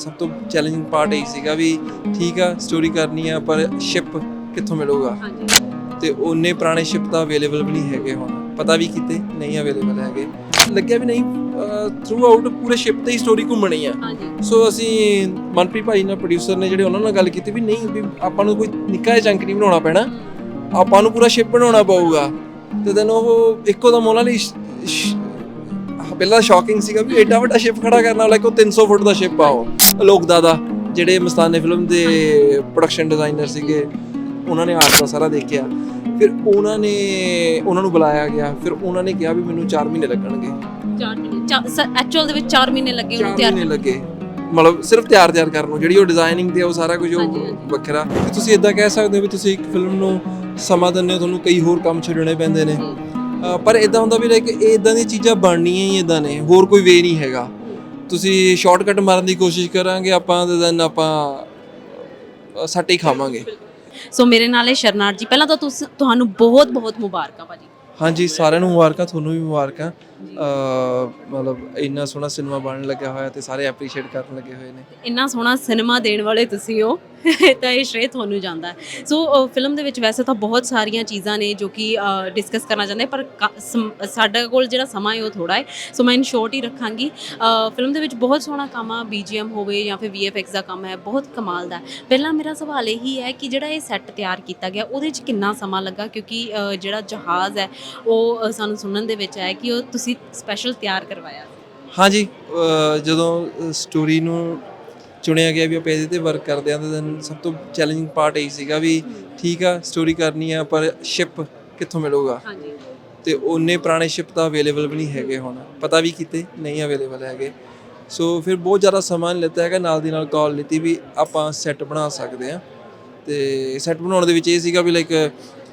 ਸਭ ਤੋਂ challenging part ਇਹ ਸੀਗਾ ਵੀ ਠੀਕ ਆ ਸਟੋਰੀ ਕਰਨੀ ਆ ਪਰ ਸ਼ਿਪ ਕਿੱਥੋਂ ਮਿਲੂਗਾ? ਹਾਂਜੀ। ਤੇ ਉਹਨੇ ਪੁਰਾਣੇ ਸ਼ਿਪ ਤਾਂ ਅਵੇਲੇਬਲ ਵੀ ਨਹੀਂ ਹੈਗੇ ਹੁਣ। ਪਤਾ ਵੀ ਕੀਤੇ ਨਹੀਂ ਅਵੇਲੇਬਲ ਹੈਗੇ। ਲੱਗਿਆ ਵੀ ਨਹੀਂ ਥਰੂ ਆਊਟ ਪੂਰੇ ਸ਼ਿਪ ਤੇ ਹੀ ਸਟੋਰੀ ਘੁੰਮਣੀ ਆ। ਹਾਂਜੀ। ਸੋ ਅਸੀਂ ਮਨਪ੍ਰੀਤ ਭਾਈ ਨਾਲ ਪ੍ਰੋਡਿਊਸਰ ਨੇ ਜਿਹੜੇ ਉਹਨਾਂ ਨਾਲ ਗੱਲ ਕੀਤੀ ਵੀ ਨਹੀਂ ਵੀ ਆਪਾਂ ਨੂੰ ਕੋਈ ਨਿੱਕਾ ਜਿਹਾ ਚੰਕ ਨਹੀਂ ਬਣਾਉਣਾ ਪੈਣਾ। ਆਪਾਂ ਨੂੰ ਪੂਰਾ ਸ਼ਿਪ ਬਣਾਉਣਾ ਪਊਗਾ। ਤੇ ਦੈਨ ਉਹ ਇੱਕੋ ਦਮ ਉਹਨਾਂ ਲਈ ਪਹਿਲਾਂ ਸ਼ੌਕਿੰਗ ਸੀਗਾ ਵੀ ਏਡਾ ਵੱਡਾ ਸ਼ਿਪ ਖੜਾ ਕਰਨ ਵਾਲਾ ਕੋ 300 ਫੁੱਟ ਦਾ ਸ਼ਿਪ ਆ ਉਹ ਲੋਕ ਦਾਦਾ ਜਿਹੜੇ ਮਸਤਾਨੇ ਫਿਲਮ ਦੇ ਪ੍ਰੋਡਕਸ਼ਨ ਡਿਜ਼ਾਈਨਰ ਸੀਗੇ ਉਹਨਾਂ ਨੇ ਆਰਟ ਦਾ ਸਾਰਾ ਦੇਖਿਆ। ਫਿਰ ਉਹਨਾਂ ਨੇ ਉਹਨਾਂ ਨੂੰ ਬੁਲਾਇਆ ਗਿਆ ਫਿਰ ਉਹਨਾਂ ਨੇ ਕਿਹਾ ਵੀ ਮੈਨੂੰ 4 ਮਹੀਨੇ ਲੱਗਣਗੇ। 4 ਮਹੀਨੇ ਐਕਚੁਅਲ ਦੇ ਵਿੱਚ 4 ਮਹੀਨੇ ਲੱਗੇ ਉਹਨੂੰ 4 ਤਿਆਰ ਮਹੀਨੇ ਲੱਗੇ। ਮਤਲਬ ਸਿਰਫ ਤਿਆਰ ਤਿਆਰ ਕਰਨ ਨੂੰ ਜਿਹੜੀ ਉਹ ਡਿਜ਼ਾਈਨਿੰਗ ਤੇ ਉਹ ਸਾਰਾ ਕੁਝ ਉਹ। ਵੱਖਰਾ। ਤੁਸੀਂ ਇਦਾਂ ਕਹਿ ਸਕਦੇ ਹੋ ਵੀ ਤੁਸੀਂ ਇੱਕ ਫਿਲਮ ਨੂੰ ਸਮਾਂ ਦਿੰਦੇ ਹੋ ਤੁਹਾਨੂੰ ਕਈ ਹੋਰ ਕੰਮ ਛੱਡਣੇ ਪੈਂਦੇ ਨੇ। ਪਰ ਇਦਾਂ ਹੁੰਦਾ ਵੀ ਲਾਈਕ ਇਦਾਂ ਦੀਆਂ ਚੀਜ਼ਾਂ ਬਣਨੀਆਂ ਹੀ ਇਦਾਂ ਨੇ ਹੋਰ ਕੋਈ ਵੇ ਨਹੀਂ ਹੈਗਾ। ਤੁਸੀਂ ਸ਼ਾਰਟਕਟ ਮਾਰਨ ਦੀ ਕੋਸ਼ਿਸ਼ ਕਰਾਂਗੇ ਆਪਾਂ ਤੇ ਦੈਨ ਆਪਾਂ ਸੱਟ ਹੀ ਖਾਵਾਂਗੇ। ਸੋ ਮੇਰੇ ਨਾਲ ਇਹ ਸ਼ਰਨਾਰ ਜੀ ਪਹਿਲਾਂ ਤਾਂ ਤੁਸ- ਤੁਹਾਨੂੰ ਬਹੁਤ ਬਹੁਤ ਮੁਬਾਰਕਾਂ ਭਾਜੀ। ਹਾਂਜੀ ਸਾਰਿਆਂ ਨੂੰ ਮੁਬਾਰਕਾਂ ਤੁਹਾਨੂੰ ਵੀ ਮੁਬਾਰਕਾਂ। ਮਤਲਬ ਇੰਨਾ ਸੋਹਣਾ ਸਿਨੇਮਾ ਬਣਨ ਲੱਗਿਆ ਹੋਇਆ ਤੇ ਸਾਰੇ ਐਪਰੀਸ਼ੀਏਟ ਕਰਨ ਲੱਗੇ ਹੋਏ ਨੇ। ਇੰਨਾ ਸੋਹਣਾ ਸਿਨੇਮਾ ਦੇਣ ਵਾਲੇ ਤੁਸੀਂ ਹੋ ਤਾਂ ਇਹ ਸ਼੍ਰੇ ਤੁਹਾਨੂੰ ਜਾਂਦਾ ਹੈ। ਸੋ ਫਿਲਮ ਦੇ ਵਿੱਚ ਵੈਸੇ ਤਾਂ ਬਹੁਤ ਸਾਰੀਆਂ ਚੀਜ਼ਾਂ ਨੇ ਜੋ ਕਿ ਡਿਸਕਸ ਕਰਨਾ ਚਾਹੁੰਦੇ ਪਰ ਸਾਡਾ ਕੋਲ ਜਿਹੜਾ ਸਮਾਂ ਹੈ ਉਹ ਥੋੜਾ ਹੈ। ਸੋ ਮੈਂ ਇਨ ਸ਼ੋਰਟ ਹੀ ਰੱਖਾਂਗੀ। ਫਿਲਮ ਦੇ ਵਿੱਚ ਬਹੁਤ ਸੋਹਣਾ ਕੰਮ ਆ ਬੀਜੀਐਮ ਹੋਵੇ ਜਾਂ ਫਿਰ ਵੀਐਫਐਕਸ ਦਾ ਕੰਮ ਹੈ ਬਹੁਤ ਕਮਾਲ ਦਾ ਹੈ। ਪਹਿਲਾਂ ਮੇਰਾ ਸਵਾਲ ਇਹੀ ਹੈ ਕਿ ਜਿਹੜਾ ਇਹ ਸੈੱਟ ਤਿਆਰ ਕੀਤਾ ਗਿਆ ਉਹਦੇ 'ਚ ਕਿੰਨਾ ਸਮਾਂ ਲੱਗਾ? ਕਿਉਂਕਿ ਜਿਹੜਾ ਜਹਾਜ਼ ਹੈ ਉਹ ਸਾਨੂੰ ਸੁਣਨ ਦੇ ਵਿੱਚ ਆਇਆ ਕਿ ਉਹ ਤੁਸੀਂ ਸਪੈਸ਼ਲ ਤਿਆਰ ਕਰਵਾਇਆ ਹਾਂਜੀ ਅਹ ਜਦੋਂ ਸਟੋਰੀ ਨੂੰ ਚੁਣਿਆ ਗਿਆ ਵੀ ਆਪਾਂ ਇਹਦੇ ਤੇ ਵਰਕ ਕਰਦੇ ਆਂ ਤਾਂ then ਸਭ ਤੋਂ ਚੈਲੰਜਿੰਗ ਪਾਰਟ ਇਹ ਸੀਗਾ ਵੀ ਠੀਕ ਆ ਸਟੋਰੀ ਕਰਨੀ ਆ ਪਰ ਸ਼ਿਪ ਕਿੱਥੋਂ ਮਿਲੂਗਾ? ਹਾਂਜੀ। ਤੇ ਉਹਨੇ ਪੁਰਾਣੇ ਸ਼ਿਪ ਤਾਂ ਅਵੇਲੇਬਲ ਵੀ ਨਹੀਂ ਹੈਗੇ ਹੁਣ। ਪਤਾ ਵੀ ਕੀਤੇ ਨਹੀਂ ਅਵੇਲੇਬਲ ਹੈਗੇ। ਸੋ ਫਿਰ ਬਹੁਤ ਜ਼ਿਆਦਾ ਸਮਾਂ ਨਹੀਂ ਲਿੱਤਾ ਹੈਗਾ ਨਾਲ ਦੀ ਨਾਲ ਕਾਲ ਲਿੱਤੀ ਵੀ ਆਪਾਂ ਸੈੱਟ ਬਣਾ ਸਕਦੇ ਆ। ਤੇ ਸੈੱਟ ਬਣਾਉਣ ਦੇ ਵਿੱਚ ਇਹ ਸੀਗਾ ਵੀ ਲਾਈਕ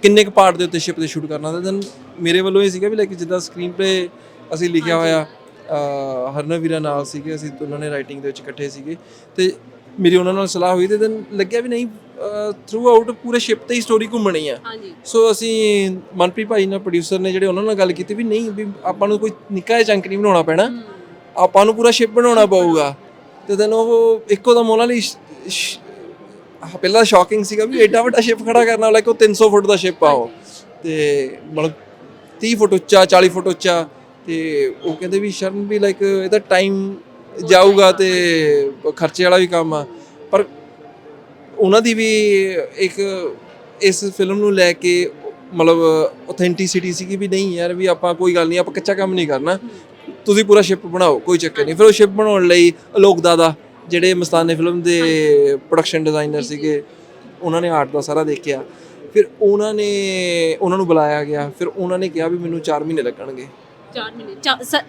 ਕਿੰਨੇ ਕੁ ਪਾਰਟ ਦੇ ਉੱਤੇ ਸ਼ਿਪ ਤੇ ਸ਼ੂਟ ਕਰਨਾ ਤੇ ਦੈਨ ਮੇਰੇ ਵੱਲੋਂ ਇਹ ਸੀਗਾ ਵੀ ਲਾਈਕ ਜਿੱਦਾਂ ਸਕਰੀਨ ਤੇ ਅਸੀਂ ਲਿਖਿਆ ਹੋਇਆ ਅਹ ਹਰਨਵ ਵੀਰਾ ਨਾਲ ਸੀਗੇ ਅਸੀਂ ਉਹਨਾਂ ਨੇ ਰਾਈਟਿੰਗ ਦੇ ਵਿੱਚ ਇਕੱਠੇ ਸੀਗੇ। ਤੇ ਮੇਰੀ ਉਹਨਾਂ ਨਾਲ ਸਲਾਹ ਹੋਈ ਤੇ ਦੈਨ ਲੱਗਿਆ ਵੀ ਨਹੀਂ ਥਰੂ ਆਊਟ ਪੂਰੇ ਸ਼ਿਪ ਤੇ ਹੀ ਸਟੋਰੀ ਘੁੰਮਣੀ ਆ। ਸੋ ਅਸੀਂ ਮਨਪ੍ਰੀਤ ਭਾਈ ਨਾਲ ਪ੍ਰੋਡਿਊਸਰ ਨੇ ਜਿਹੜੇ ਉਹਨਾਂ ਨਾਲ ਗੱਲ ਕੀਤੀ ਵੀ ਨਹੀਂ ਵੀ ਆਪਾਂ ਨੂੰ ਕੋਈ ਨਿੱਕਾ ਜਿਹਾ ਚੰਕ ਨਹੀਂ ਬਣਾਉਣਾ ਪੈਣਾ। ਆਪਾਂ ਨੂੰ ਪੂਰਾ ਸ਼ਿਪ ਬਣਾਉਣਾ ਪਊਗਾ। ਤੇ ਦੈਨ ਉਹ ਇੱਕੋ ਦਮ ਉਹਨਾਂ ਲਈ ਪਹਿਲਾਂ ਸ਼ੌਕਿੰਗ ਸੀਗਾ ਵੀ ਏਡਾ ਵੱਡਾ ਸ਼ਿਪ ਖੜਾ ਕਰਨ ਵਾਲਾ ਕੋ 300 ਫੁੱਟ ਦਾ ਸ਼ਿਪ ਆ ਉਹ। ਤੇ ਮਤਲਬ 30 ਫੁੱਟ ਉੱਚਾ 40 ਫੁੱਟ ਉੱਚਾ ਤੇ ਉਹ ਕਹਿੰਦੇ ਵੀ ਸ਼ਰਨ ਵੀ ਲਾਈਕ ਇਹਦਾ ਟਾਈਮ ਜਾਊਗਾ ਤੇ ਖਰਚੇ ਵਾਲਾ ਵੀ ਕੰਮ ਆ। ਪਰ ਉਹਨਾਂ ਦੀ ਵੀ ਇੱਕ ਇਸ ਫਿਲਮ ਨੂੰ ਲੈ ਕੇ ਮਤਲਬ ਆਥੈਂਟਿਸਿਟੀ ਸੀਗੀ ਵੀ ਨਹੀਂ ਯਾਰ ਵੀ ਆਪਾਂ ਕੋਈ ਗੱਲ ਨਹੀਂ, ਆਪਾਂ ਕੱਚਾ ਕੰਮ ਨਹੀਂ ਕਰਨਾ। ਤੁਸੀਂ ਪੂਰਾ ਸ਼ਿਪ ਬਣਾਓ, ਕੋਈ ਚੱਕਰ ਨਹੀਂ। ਫਿਰ ਉਹ ਸ਼ਿਪ ਬਣਾਉਣ ਲਈ ਅਲੋਕ ਦਾਦਾ, ਜਿਹੜੇ ਮਸਤਾਨੇ ਫਿਲਮ ਦੇ ਪ੍ਰੋਡਕਸ਼ਨ ਡਿਜ਼ਾਈਨਰ ਸੀਗੇ, ਉਹਨਾਂ ਨੇ ਆਰਟ ਦਾ ਸਾਰਾ ਦੇਖਿਆ। ਫਿਰ ਉਹਨਾਂ ਨੇ, ਉਹਨਾਂ ਨੂੰ ਬੁਲਾਇਆ ਗਿਆ। ਫਿਰ ਉਹਨਾਂ ਨੇ ਕਿਹਾ ਵੀ ਮੈਨੂੰ 4 ਮਹੀਨੇ ਲੱਗਣਗੇ। 4 ਮਹੀਨੇ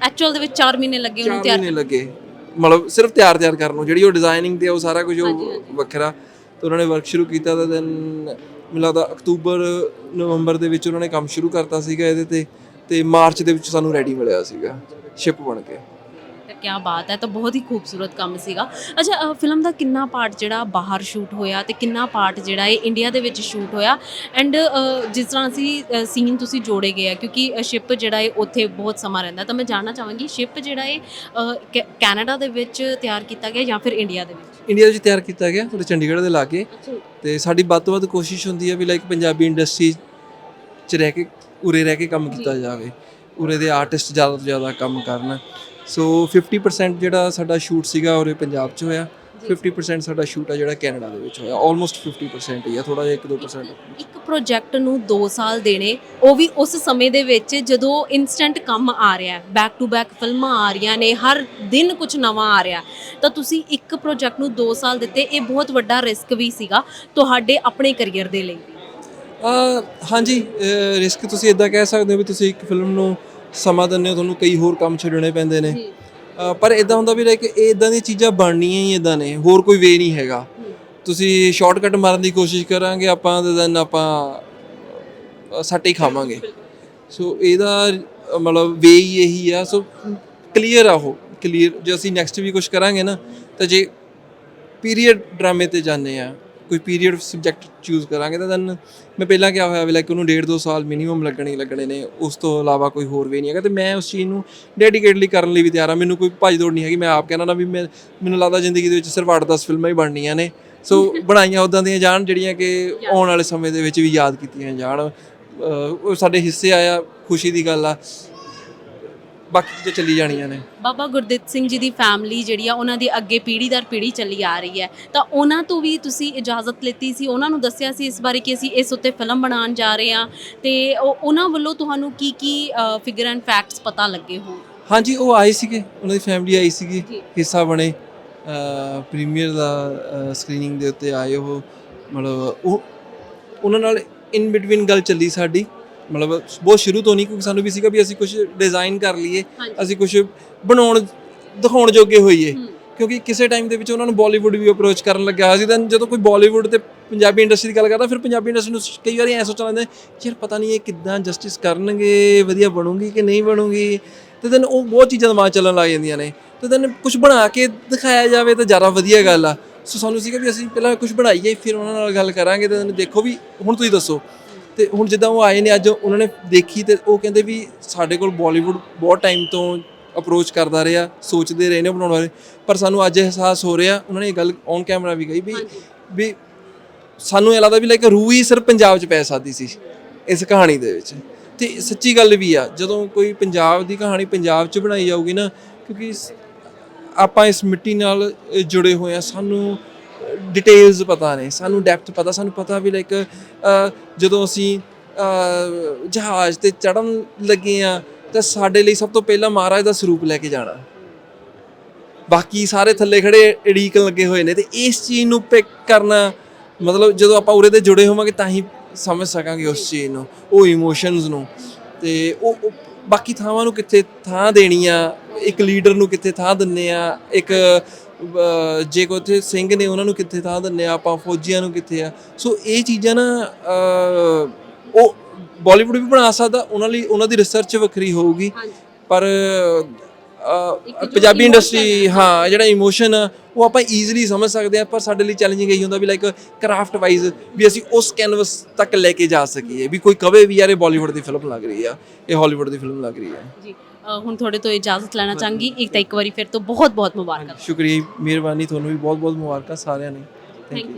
ਐਕਚੁਅਲ ਦੇ ਵਿੱਚ 4 ਮਹੀਨੇ ਲੱਗੇ ਉਹਨੂੰ 4 ਤਿਆਰ ਮਹੀਨੇ ਲੱਗੇ। ਮਤਲਬ ਸਿਰਫ ਤਿਆਰ ਤਿਆਰ ਕਰਨ ਨੂੰ ਜਿਹੜੀ ਉਹ ਡਿਜ਼ਾਈਨਿੰਗ ਤੇ ਉਹ ਸਾਰਾ ਕੁਝ ਉਹ। ਵੱਖਰਾ। ਤੇ ਉਹਨਾਂ ਨੇ ਵਰਕ ਸ਼ੁਰੂ ਕੀਤਾ ਤਾਂ ਦੈਨ ਅਕਤੂਬਰ ਨਵੰਬਰ ਦੇ ਵਿੱਚ ਉਹਨਾਂ ਨੇ ਕੰਮ ਸ਼ੁਰੂ ਕਰਤਾ ਸੀਗਾ ਇਹਦੇ ਤੇ ਤੇ ਮਾਰਚ ਦੇ ਵਿੱਚ ਸਾਨੂੰ ਰੈਡੀ ਮਿਲਿਆ ਸੀਗਾ ਸ਼ਿਪ ਬਣ ਕੇ। ਕੀ ਬਾਤ ਹੈ ਤਾਂ ਬਹੁਤ ਹੀ ਖੂਬਸੂਰਤ ਕੰਮ ਸੀਗਾ। ਅੱਛਾ ਫਿਲਮ ਦਾ ਕਿੰਨਾ ਪਾਰਟ ਜਿਹੜਾ ਬਾਹਰ ਸ਼ੂਟ ਹੋਇਆ ਤੇ ਕਿੰਨਾ ਪਾਰਟ ਜਿਹੜਾ ਇਹ ਇੰਡੀਆ ਦੇ ਵਿੱਚ ਸ਼ੂਟ ਹੋਇਆ? ਐਂਡ ਜਿਸ ਤਰ੍ਹਾਂ ਅਸੀਂ ਸੀਨ ਤੁਸੀਂ ਜੋੜੇ ਗਏ ਆ ਕਿਉਂਕਿ ਸ਼ਿਪ ਜਿਹੜਾ ਹੈ ਉੱਥੇ ਬਹੁਤ ਸਮਾਂ ਰਹਿੰਦਾ ਤਾਂ ਮੈਂ ਜਾਣਨਾ ਚਾਹਾਂਗੀ ਸ਼ਿਪ ਜਿਹੜਾ ਹੈ ਕੈਨੇਡਾ ਦੇ ਵਿੱਚ ਤਿਆਰ ਕੀਤਾ ਗਿਆ ਜਾਂ ਫਿਰ ਇੰਡੀਆ ਦੇ ਵਿੱਚ? ਇੰਡੀਆ ਵਿੱਚ ਤਿਆਰ ਕੀਤਾ ਗਿਆ ਸਾਡੇ ਚੰਡੀਗੜ੍ਹ ਦੇ ਲਾਗੇ। ਤੇ ਸਾਡੀ ਵੱਧ ਤੋਂ ਵੱਧ ਕੋਸ਼ਿਸ਼ ਹੁੰਦੀ ਹੈ ਵੀ ਲਾਈਕ ਪੰਜਾਬੀ ਇੰਡਸਟਰੀ 'ਚ ਰਹਿ ਕੇ ਉਰੇ ਰਹਿ ਕੇ ਕੰਮ ਕੀਤਾ ਜਾਵੇ। ਉਰੇ ਦੇ ਆਰਟਿਸਟ ਜ਼ਿਆਦਾ ਤੋਂ ਜ਼ਿਆਦਾ ਕੰਮ ਕਰਨ। ਸੋ 50% ਜਿਹੜਾ ਸਾਡਾ ਸ਼ੂਟ ਸੀਗਾ ਉਰੇ ਪੰਜਾਬ 'ਚ ਹੋਇਆ। 50% ਸਾਡਾ ਸ਼ੂਟ ਆ ਜਿਹੜਾ ਕੈਨੇਡਾ ਦੇ ਵਿੱਚ ਹੋਇਆ। ਆਲਮੋਸਟ 50% ਹੀ ਆ ਥੋੜਾ ਜਿਹਾ 1-2% ਇੱਕ ਪ੍ਰੋਜੈਕਟ ਨੂੰ 2 ਸਾਲ ਦੇਣੇ ਉਹ ਵੀ ਉਸ ਸਮੇਂ ਦੇ ਵਿੱਚ ਜਦੋਂ ਇਨਸਟੈਂਟ ਕੰਮ ਆ ਰਿਹਾ ਬੈਕ ਟੂ ਬੈਕ ਫਿਲਮਾਂ ਆ ਰਹੀਆਂ ਨੇ ਹਰ ਦਿਨ ਕੁਝ ਨਵਾਂ ਆ ਰਿਹਾ। ਤਾਂ ਤੁਸੀਂ ਇੱਕ ਪ੍ਰੋਜੈਕਟ ਨੂੰ 2 ਸਾਲ ਦਿੱਤੇ ਇਹ ਬਹੁਤ ਵੱਡਾ ਰਿਸਕ ਵੀ ਸੀਗਾ ਤੁਹਾਡੇ ਆਪਣੇ ਕੈਰੀਅਰ ਦੇ ਲਈ। ਹਾਂਜੀ ਰਿਸਕ ਤੁਸੀਂ ਇਦਾਂ ਕਹਿ ਸਕਦੇ ਹੋ ਵੀ ਤੁਸੀਂ ਇੱਕ ਫਿਲਮ ਨੂੰ ਸਮਾਂ ਦਿੰਦੇ ਹੋ ਤੁਹਾਨੂੰ ਕਈ ਹੋਰ ਕੰਮ ਛੱਡਣੇ ਪੈਂਦੇ ਨੇ। ਪਰ ਇਦਾਂ ਹੁੰਦਾ ਵੀ ਲਾਈਕ ਇਹ ਇਦਾਂ ਦੀਆਂ ਚੀਜ਼ਾਂ ਬਣਨੀਆਂ ਹੀ ਇਦਾਂ ਨੇ ਹੋਰ ਕੋਈ ਵੇ ਨਹੀਂ ਹੈਗਾ। ਤੁਸੀਂ ਸ਼ਾਰਟਕਟ ਮਾਰਨ ਦੀ ਕੋਸ਼ਿਸ਼ ਕਰਾਂਗੇ ਆਪਾਂ ਤੇ ਦੈਨ ਆਪਾਂ ਸੱਟ ਹੀ ਖਾਵਾਂਗੇ। ਸੋ ਇਹਦਾ ਮਤਲਬ ਵੇ ਹੀ ਇਹੀ ਆ। ਸੋ ਕਲੀਅਰ ਆ ਉਹ ਕਲੀਅਰ ਜੇ ਅਸੀਂ ਨੈਕਸਟ ਵੀ ਕੁਝ ਕਰਾਂਗੇ ਨਾ ਤਾਂ ਜੇ ਪੀਰੀਅਡ ਡਰਾਮੇ ਤੇ ਜਾਂਦੇ ਆ ਕੋਈ ਪੀਰੀਅਡ ਸਬਜੈਕਟ ਚੂਜ਼ ਕਰਾਂਗੇ ਤਾਂ ਦੈਨ ਮੈਂ ਪਹਿਲਾਂ ਕਿਹਾ ਹੋਇਆ ਵੀ ਲਾਈਕ ਉਹਨੂੰ ਡੇਢ ਦੋ ਸਾਲ ਮਿਨੀਮਮ ਲੱਗਣੇ ਹੀ ਲੱਗਣੇ ਨੇ ਉਸ ਤੋਂ ਇਲਾਵਾ ਕੋਈ ਹੋਰ ਵੀ ਨਹੀਂ ਹੈਗਾ ਤੇ ਮੈਂ ਉਸ ਚੀਜ਼ ਨੂੰ ਡੈਡੀਕੇਟਲੀ ਕਰਨ ਲਈ ਵੀ ਤਿਆਰ ਹਾਂ ਮੈਨੂੰ ਕੋਈ ਭੱਜ ਦੌੜ ਨਹੀਂ ਹੈਗੀ ਮੈਂ ਆਪ ਕਹਿੰਦਾ ਨਾ ਵੀ ਮੈਂ ਮੈਨੂੰ ਲੱਗਦਾ ਜ਼ਿੰਦਗੀ ਦੇ ਵਿੱਚ ਸਿਰਫ 8-10 ਫਿਲਮਾਂ ਹੀ ਬਣਨੀਆਂ ਨੇ ਸੋ ਬਣਾਈਆਂ ਉਦਾਂ ਦੀਆਂ ਜਾਣ ਜਿਹੜੀਆਂ ਕਿ ਆਉਣ ਵਾਲੇ ਸਮੇਂ ਦੇ ਵਿੱਚ ਵੀ ਯਾਦ ਕੀਤੀਆਂ ਜਾਣ ਉਹ ਸਾਡੇ ਹਿੱਸੇ ਆਇਆ ਖੁਸ਼ੀ ਦੀ ਗੱਲ ਆ ਬਾਕੀ ਚੀਜ਼ਾਂ ਚੱਲੀ ਜਾਣੀਆਂ ਨੇ। ਬਾਬਾ ਗੁਰਦਿੱਤ ਸਿੰਘ ਜੀ ਦੀ ਫੈਮਿਲੀ ਜਿਹੜੀ ਆ ਉਹਨਾਂ ਦੀ ਅੱਗੇ ਪੀੜ੍ਹੀ ਦਰ ਪੀੜ੍ਹੀ ਚੱਲੀ ਆ ਰਹੀ ਹੈ। ਤਾਂ ਉਹਨਾਂ ਤੋਂ ਵੀ ਤੁਸੀਂ ਇਜਾਜ਼ਤ ਲਿੱਤੀ ਸੀ ਉਹਨਾਂ ਨੂੰ ਦੱਸਿਆ ਸੀ ਇਸ ਬਾਰੇ ਕਿ ਅਸੀਂ ਇਸ ਉੱਤੇ ਫਿਲਮ ਬਣਾਉਣ ਜਾ ਰਹੇ ਹਾਂ। ਤੇ ਉਹ- ਉਹਨਾਂ ਵੱਲੋਂ ਤੁਹਾਨੂੰ ਕੀ ਕੀ ਫਿਗਰ ਐਂਡ ਫੈਕਟਸ ਪਤਾ ਲੱਗੇ ਹੋਣ? ਹਾਂਜੀ ਉਹ ਆਏ ਸੀਗੇ ਉਹਨਾਂ ਦੀ ਫੈਮਿਲੀ ਆਈ ਸੀਗੀ ਜੀ। ਹਿੱਸਾ ਬਣੇ। ਪ੍ਰੀਮੀਅਰ ਦਾ ਸਕਰੀਨਿੰਗ ਦੇ ਉੱਤੇ ਆਏ ਉਹ ਮਤਲਬ ਉਹ ਉਹਨਾਂ ਨਾਲ ਇਨ ਬਿਟਵੀਨ ਗੱਲ ਚੱਲੀ ਸਾਡੀ। ਮਤਲਬ ਬਹੁਤ ਸ਼ੁਰੂ ਤੋਂ ਨਹੀਂ ਕਿਉਂਕਿ ਸਾਨੂੰ ਵੀ ਸੀਗਾ ਵੀ ਅਸੀਂ ਕੁਝ ਡਿਜ਼ਾਈਨ ਕਰ ਲਈਏ। ਅਸੀਂ ਕੁਝ ਬਣਾਉਣ ਦਿਖਾਉਣ ਜੋਗੇ ਹੋਈਏ। ਕਿਉਂਕਿ ਕਿਸੇ ਟਾਈਮ ਦੇ ਵਿੱਚ ਉਹਨਾਂ ਨੂੰ ਬਾਲੀਵੁੱਡ ਵੀ ਅਪਰੋਚ ਕਰਨ ਲੱਗਿਆ ਸੀ। ਤਾਂ ਜਦੋਂ ਕੋਈ ਬਾਲੀਵੁੱਡ ਤੇ ਪੰਜਾਬੀ ਇੰਡਸਟਰੀ ਦੀ ਗੱਲ ਕਰਦਾ ਫਿਰ ਪੰਜਾਬੀ ਇੰਡਸਟਰੀ ਨੂੰ ਕਈ ਵਾਰੀ ਐ ਸੋਚਣ ਲੱਗਦਾ ਯਾਰ ਪਤਾ ਨਹੀਂ ਇਹ ਕਿੱਦਾਂ ਜਸਟਿਸ ਕਰਨਗੇ ਵਧੀਆ ਬਣੂਗੀ ਕਿ ਨਹੀਂ ਬਣੂਗੀ? ਤੇ then ਉਹ ਬਹੁਤ ਚੀਜ਼ਾਂ ਦਿਮਾਗ ਚੱਲਣ ਲੱਗ ਜਾਂਦੀਆਂ ਨੇ। ਤੇ then ਕੁਝ ਬਣਾ ਕੇ ਦਿਖਾਇਆ ਜਾਵੇ ਤਾਂ ਜ਼ਿਆਦਾ ਵਧੀਆ ਗੱਲ ਆ। ਸੋ ਸਾਨੂੰ ਸੀਗਾ ਵੀ ਅਸੀਂ ਪਹਿਲਾਂ ਕੁਝ ਬਣਾਈਏ ਫਿਰ ਉਹਨਾਂ ਨਾਲ ਗੱਲ ਕਰਾਂਗੇ। ਤੇ ਦੇਖੋ ਵੀ ਹੁਣ ਤੁਸੀਂ ਦੱਸੋ ਤੇ ਹੁਣ ਜਿੱਦਾਂ ਉਹ ਆਏ ਨੇ ਅੱਜ ਉਹਨਾਂ ਨੇ ਦੇਖੀ ਤੇ ਉਹ ਕਹਿੰਦੇ ਵੀ ਸਾਡੇ ਕੋਲ ਬਾਲੀਵੁੱਡ ਬਹੁਤ ਟਾਈਮ ਤੋਂ ਅਪਰੋਚ ਕਰਦਾ ਰਿਹਾ ਸੋਚਦੇ ਰਹੇ ਨੇ ਬਣਾਉਣ ਬਾਰੇ ਪਰ ਸਾਨੂੰ ਅੱਜ ਅਹਿਸਾਸ ਹੋ ਰਿਹਾ ਉਹਨਾਂ ਨੇ ਇਹ ਗੱਲ ਔਨ ਕੈਮਰਾ ਵੀ ਕਹੀ ਵੀ ਵੀ ਸਾਨੂੰ ਇਹ ਲੱਗਦਾ ਵੀ ਲਾਈਕ ਰੂਹ ਹੀ ਸਿਰਫ ਪੰਜਾਬ 'ਚ ਪੈ ਸਕਦੀ ਸੀ ਇਸ ਕਹਾਣੀ ਦੇ ਵਿੱਚ। ਤੇ ਸੱਚੀ ਗੱਲ ਵੀ ਆ ਜਦੋਂ ਕੋਈ ਪੰਜਾਬ ਦੀ ਕਹਾਣੀ ਪੰਜਾਬ 'ਚ ਬਣਾਈ ਜਾਊਗੀ ਨਾ ਕਿਉਂਕਿ ਆਪਾਂ ਇਸ ਮਿੱਟੀ ਨਾਲ ਜੁੜੇ ਹੋਏ ਆ ਸਾਨੂੰ ਡਿਟੇਲਸ ਪਤਾ ਨੇ, ਸਾਨੂੰ ਡੈਪਥ ਪਤਾ, ਸਾਨੂੰ ਪਤਾ ਵੀ ਲਾਈਕ ਜਦੋਂ ਅਸੀਂ ਜਹਾਜ਼ ਤੇ ਚੜਨ ਲੱਗੇ ਆ ਤਾਂ ਸਾਡੇ ਲਈ ਸਭ ਤੋਂ ਪਹਿਲਾਂ ਮਹਾਰਾਜ ਦਾ ਸਰੂਪ ਲੈ ਕੇ ਜਾਣਾ। ਬਾਕੀ ਸਾਰੇ ਥੱਲੇ ਖੜੇ ਢੀਕਣ ਲੱਗੇ ਹੋਏ ਨੇ, ਤੇ ਇਸ ਚੀਜ਼ ਨੂੰ ਪਿਕ ਕਰਨਾ, ਮਤਲਬ ਜਦੋਂ ਆਪਾਂ ਉਰੇ ਤੇ ਜੁੜੇ ਹੋਵਾਂਗੇ ਤਾਂ ਹੀ ਸਮਝ ਸਕਾਂਗੇ ਉਸ ਚੀਜ਼ ਨੂੰ, ਉਹ ਇਮੋਸ਼ਨਸ ਨੂੰ। ਤੇ ਉਹ ਬਾਕੀ ਥਾਵਾਂ ਨੂੰ ਕਿੱਥੇ ਥਾਂ ਦੇਣੀ ਆ, ਇੱਕ ਲੀਡਰ ਨੂੰ ਕਿੱਥੇ ਥਾਂ ਦਿੰਨੇ ਆ, ਇੱਕ ਜੇ ਕੋਈ ਉੱਥੇ ਸਿੰਘ ਨੇ ਉਹਨਾਂ ਨੂੰ ਕਿੱਥੇ ਥਾਂ ਦਿੰਨੇ ਆ ਆਪਾਂ ਫੌਜੀਆਂ ਨੂੰ ਕਿੱਥੇ ਆ? ਸੋ ਇਹ ਚੀਜ਼ਾਂ ਨਾ ਉਹ ਬਾਲੀਵੁੱਡ ਵੀ ਬਣਾ ਸਕਦਾ ਉਹਨਾਂ ਲਈ ਉਹਨਾਂ ਦੀ ਰਿਸਰਚ ਵੱਖਰੀ ਹੋਊਗੀ। ਪਰ ਪੰਜਾਬੀ ਇੰਡਸਟਰੀ ਹੈ, ਜਿਹੜਾ ਇਮੋਸ਼ਨ ਉਹ ਆਪਾਂ ਈਜ਼ੀਲੀ ਸਮਝ ਸਕਦੇ ਆ ਪਰ ਸਾਡੇ ਲਈ ਚੈਲੰਜਿੰਗ ਇਹੀ ਹੁੰਦਾ ਵੀ ਲਾਈਕ ਕਰਾਫਟ ਵਾਈਜ਼ ਵੀ ਅਸੀਂ ਉਸ ਕੈਨਵਸ ਤੱਕ ਲੈ ਕੇ ਜਾ ਸਕੀਏ। ਵੀ ਕੋਈ ਕਵੇ ਵੀ ਯਾਰ ਇਹ ਬਾਲੀਵੁੱਡ ਦੀ ਫਿਲਮ ਲੱਗ ਰਹੀ ਆ ਇਹ ਹਾਲੀਵੁੱਡ ਦੀ ਫਿਲਮ ਲੱਗ ਰਹੀ ਆ। ਜੀ ਹੁਣ ਤੁਹਾਡੇ ਤੋਂ ਇਜਾਜ਼ਤ ਲੈਣਾ ਚਾਹਾਂਗੀ। ਇੱਕ ਤਾਂ ਇੱਕ ਵਾਰੀ ਫਿਰ ਤੋਂ ਬਹੁਤ ਬਹੁਤ ਮੁਬਾਰਕਾਂ। ਸ਼ੁਕਰੀਆ ਮਿਹਰਬਾਨੀ ਤੁਹਾਨੂੰ ਵੀ ਬਹੁਤ ਬਹੁਤ ਮੁਬਾਰਕਾਂ ਸਾਰਿਆਂ ਨੇ। Thank you